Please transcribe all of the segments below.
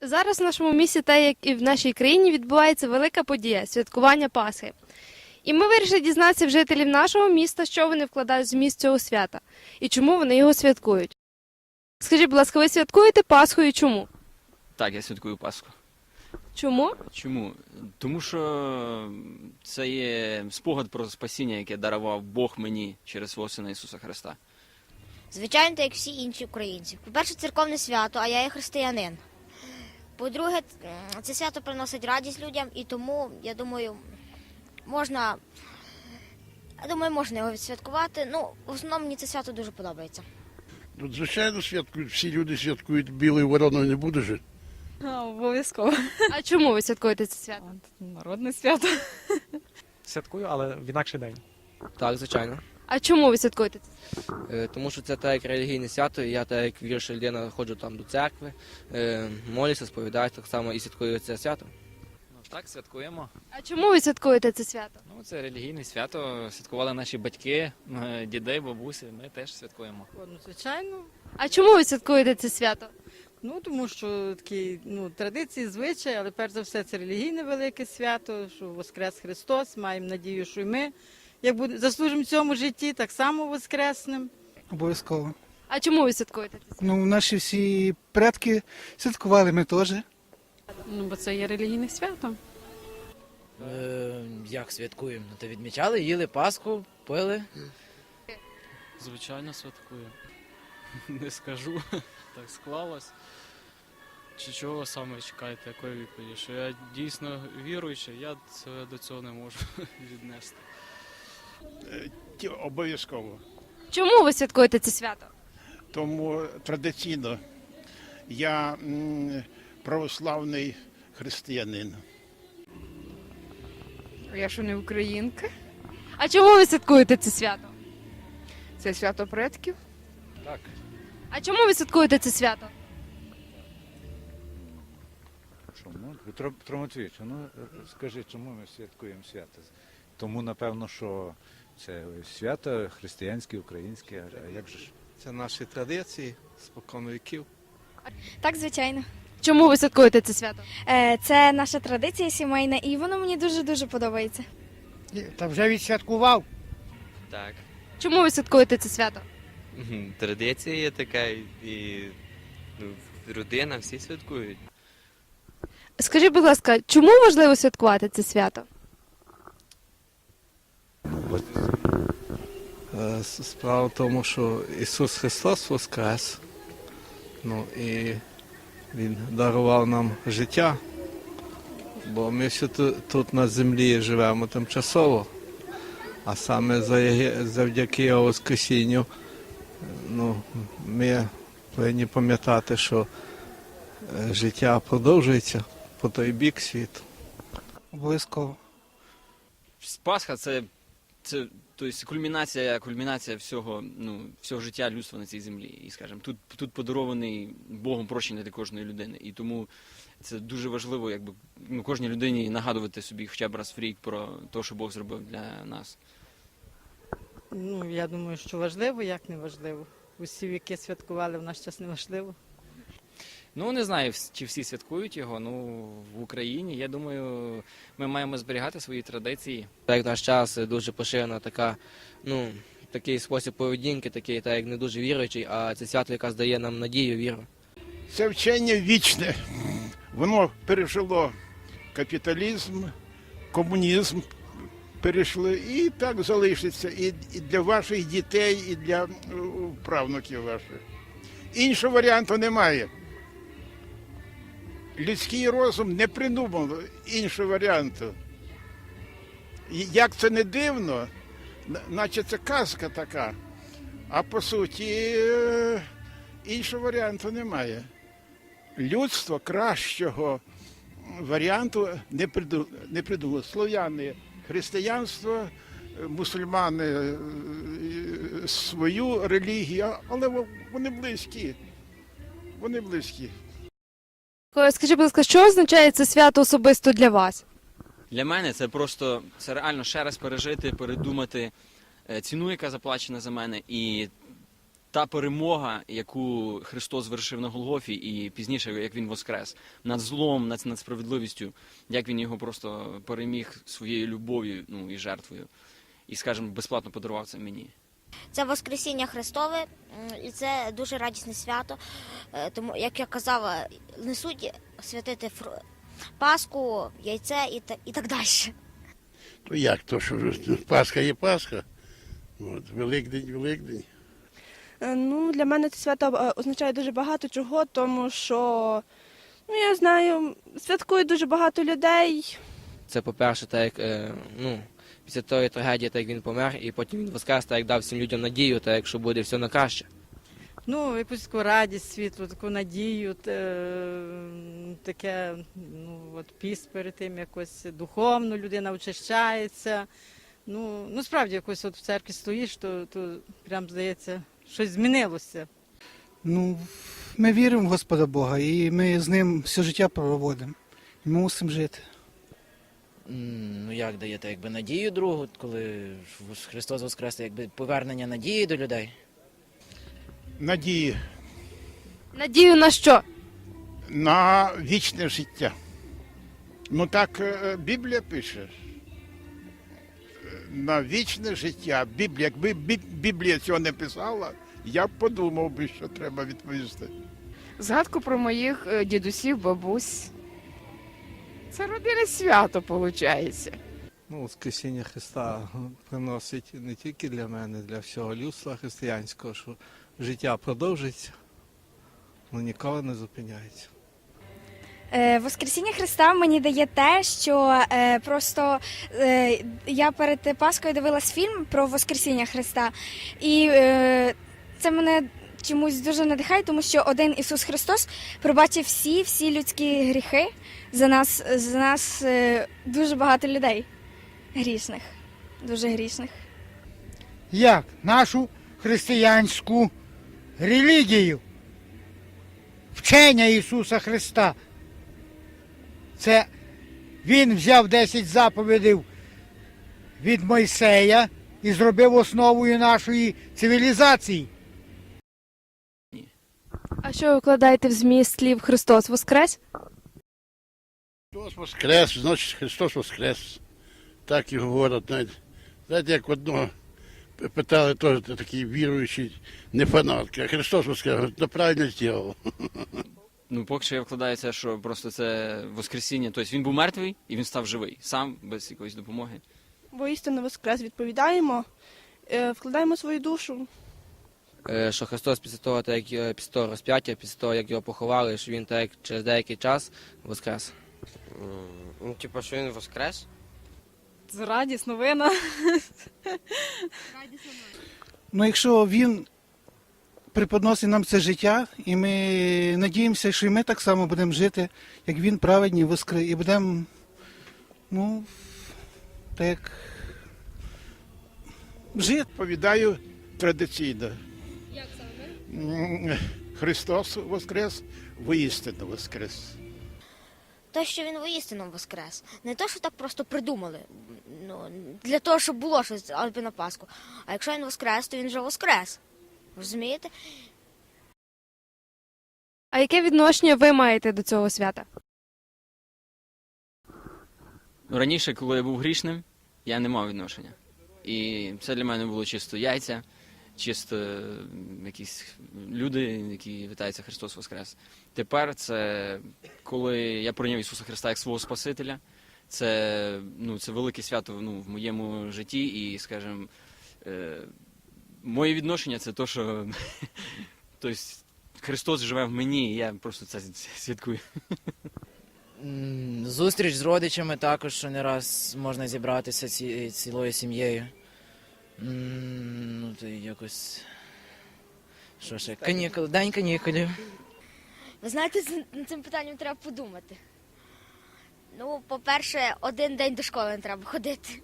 Зараз в нашому місті, та як і в нашій країні, відбувається велика подія святкування Пасхи. І ми вирішили дізнатися в жителів нашого міста, що вони вкладають в зміст цього свята і чому вони його святкують. Скажіть, будь ласка, ви святкуєте Пасху і чому? Так, я святкую Пасху. Чому? Чому? Тому що це є спогад про спасіння, яке дарував Бог мені через свого сина Ісуса Христа. Звичайно, так як всі інші українці. По-перше, церковне свято, а я є християнин. По-друге, це свято приносить радість людям, і тому, я думаю, можна. Я думаю, можна його відсвяткувати. Ну, в основному мені це свято дуже подобається. Ну, звичайно, святкують. Всі люди святкують білою вороною не буде жити. Обов'язково. А чому ви святкуєте це свято? Народне свято. Святкую, але в інакший день. Так, звичайно. А чому ви святкуєте це? Е, Тому що це так як релігійне свято, і я так як віруюча людина ходжу там до церкви, е, молюся, сповідаю так само і святкую це свято. Ну, так, святкуємо. А чому ви святкуєте це свято? Ну, це релігійне свято. Святкували наші батьки, е, діди, бабусі. Ми теж святкуємо. Ну, звичайно. А чому ви святкуєте це свято? Ну, тому що такі ну, традиції, звичаї, але перш за все це релігійне велике свято, що Воскрес Христос, маємо надію, що і ми, як буде, заслужимо в цьому житті, так само воскреснем. Обов'язково. А чому ви святкуєте? Ну, наші всі предки святкували ми теж. Ну, бо це є релігійне свято. Е, як святкуємо? Ну, то відмічали, їли Пасху, пили. Звичайно, святкую. Не скажу. Так склалось. Чи чого саме чекаєте, якої відповіді? Що я дійсно віруючий, я це до цього не можу віднести. Обов'язково. Чому ви святкуєте це свято? Тому традиційно я православний християнин. Я що не українка? А чому ви святкуєте це свято? Це свято предків. Так. А чому ви святкуєте це свято? Чому? Петро, Петро Матвійович, ну е, скажи, чому ми святкуємо свято? Тому, напевно, що це свято християнське, українське, а як же ж? Це наші традиції спокон віків. Так, звичайно. Чому ви святкуєте це свято? Е, Це наша традиція сімейна, і воно мені дуже дуже подобається. Та вже відсвяткував. Так. Чому ви святкуєте це свято? Традиція є така, і ну, родина, всі святкують. Скажіть, будь ласка, чому важливо святкувати це свято? Е, Справа в тому, що Ісус Христос воскрес, ну і Він дарував нам життя, бо ми всі тут, на землі живемо тимчасово, а саме за- завдяки Його Воскресінню ну, ми повинні пам'ятати, що е, життя продовжується по той бік світу. Обов'язково. Пасха це, це тобто, кульмінація, кульмінація всього, ну, всього життя людства на цій землі. І скажімо, тут, тут подарований Богом прощення для кожної людини. І тому це дуже важливо, якби ну, кожній людині нагадувати собі хоча б раз в рік про те, що Бог зробив для нас. Ну, я думаю, що важливо, як не важливо. Усі віки святкували, в наш час не важливо. Ну, не знаю, чи всі святкують його. Ну, в Україні, я думаю, ми маємо зберігати свої традиції. Так як наш час дуже поширена така, ну, такий спосіб поведінки, такий, так як не дуже віруючий, а це свято, яке здає нам надію, віру. Це вчення вічне. Воно пережило капіталізм, комунізм перейшли і так залишиться і, і для ваших дітей, і для е, правнуків ваших. Іншого варіанту немає. Людський розум не придумав іншого варіанту. Як це не дивно, наче це казка така, а по суті е, іншого варіанту немає людство кращого варіанту не придумало. Слов'яни християнство, мусульмани е, свою релігію, але вони близькі. Вони близькі. Е, Скажіть, будь ласка, що означає це свято особисто для вас? Для мене це просто це реально ще раз пережити, передумати е, ціну, яка заплачена за мене, і та перемога, яку Христос звершив на Голгофі, і пізніше, як він воскрес, над злом, над, над справедливістю, як він його просто переміг своєю любов'ю ну, і жертвою. І, скажімо, безплатно подарував це мені. Це Воскресіння Христове, і це дуже радісне свято. Е, Тому, як я казала, несуть святити фру- Пасху, яйце і, та- і так далі. То як то, що Пасха є Пасха. От, Великдень, Великдень. Ну, для мене це свято е, означає дуже багато чого, тому що, ну я знаю, святкує дуже багато людей. Це, по-перше, так як е, ну, після тої трагедії, так як він помер, і потім він воскрес, так як дав всім людям надію, так як що буде все на краще. Ну, якусь таку радість, світлу, таку надію, таке, ну, от піст перед тим, якось духовно людина очищається. Ну, ну справді, якось от в церкві стоїш, то, то прям здається, щось змінилося. Ну, ми віримо в Господа Бога і ми з ним все життя проводимо. І ми мусимо жити. Ну як даєте, якби надію другу, коли Христос воскрес, якби повернення надії до людей. Надії Надію на що? на вічне життя. Ну так е, Біблія пише. Е, На вічне життя. Біблія, якби Біблія цього не писала, я б подумав би, що треба відповісти. Згадку про моїх е, дідусів, бабусь. Це родинне свято, виходить. Ну, Воскресіння Христа приносить не тільки для мене, для всього людства християнського, що життя продовжиться, але ніколи не зупиняється. Е, Воскресіння Христа мені дає те, що е, просто е, я перед Паскою дивилась фільм про Воскресіння Христа, і е, це мене чомусь дуже надихає, тому що один Ісус Христос пробачив всі, всі людські гріхи за нас, за нас е, дуже багато людей грішних, дуже грішних. Як нашу християнську релігію, вчення Ісуса Христа. Це Він взяв 10 заповідей від Мойсея і зробив основою нашої цивілізації. А що ви вкладаєте в зміст слів Христос Воскрес? Христос Воскрес, значить Христос Воскрес. Так і говорять. Знаєте, знаєте як одного питали теж такий віруючий, не фанат. каже, Христос Воскрес, говорить, ну правильно зробив. Ну, поки що я вкладаю це, що просто це Воскресіння. Тобто він був мертвий і він став живий, сам, без якоїсь допомоги. Бо істинно Воскрес відповідаємо, е, вкладаємо свою душу. Е, що Христос після того, так як після того розп'яття, після того, як його поховали, що він так як через деякий час воскрес. Ну, типу, що він воскрес? Це радість, новина. Ну, якщо він преподносить нам це життя, і ми надіємося, що і ми так само будемо жити, як він праведні воскри, і будемо, ну, так як жити. Відповідаю традиційно. Христос Воскрес, воістину Воскрес. Те, що він воістину воскрес. Не те, що так просто придумали. Ну, для того, щоб було щось аби на Пасху. А якщо він воскрес, то він вже воскрес. Розумієте? А яке відношення ви маєте до цього свята? Ну, раніше, коли я був грішним, я не мав відношення. І це для мене було чисто яйця, чисто якісь люди, які вітаються Христос Воскрес. Тепер це коли я прийняв Ісуса Христа як свого Спасителя. Це, ну, це велике свято ну, в моєму житті, і, скажімо, е, моє відношення це те, що тобто, Христос живе в мені, і я просто це святкую. Зустріч з родичами також, що не раз можна зібратися ці, цілою сім'єю. Ну, то якось. Що ще? Канікули, день канікулів. Ви знаєте, з- цим питанням треба подумати. Ну, по-перше, один день до школи не треба ходити.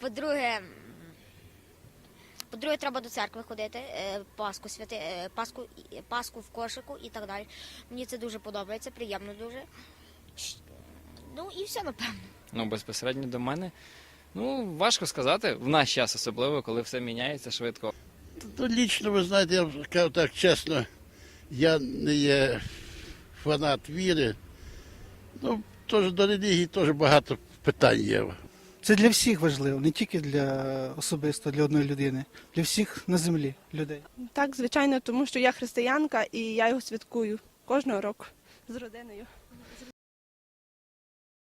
По-друге, по-друге, треба до церкви ходити, е, Пасху святи, е, Пасху, і- Пасху в кошику і так далі. Мені це дуже подобається, приємно дуже. Ну і все, напевно. Ну, безпосередньо до мене. Ну, важко сказати, в наш час особливо, коли все міняється швидко. То лічно, ви знаєте, я вам кажу так чесно, я не є фанат віри. Ну, теж до релігії теж багато питань є. Це для всіх важливо, не тільки для особисто для одної людини, для всіх на землі людей. Так, звичайно, тому що я християнка і я його святкую кожного року з родиною.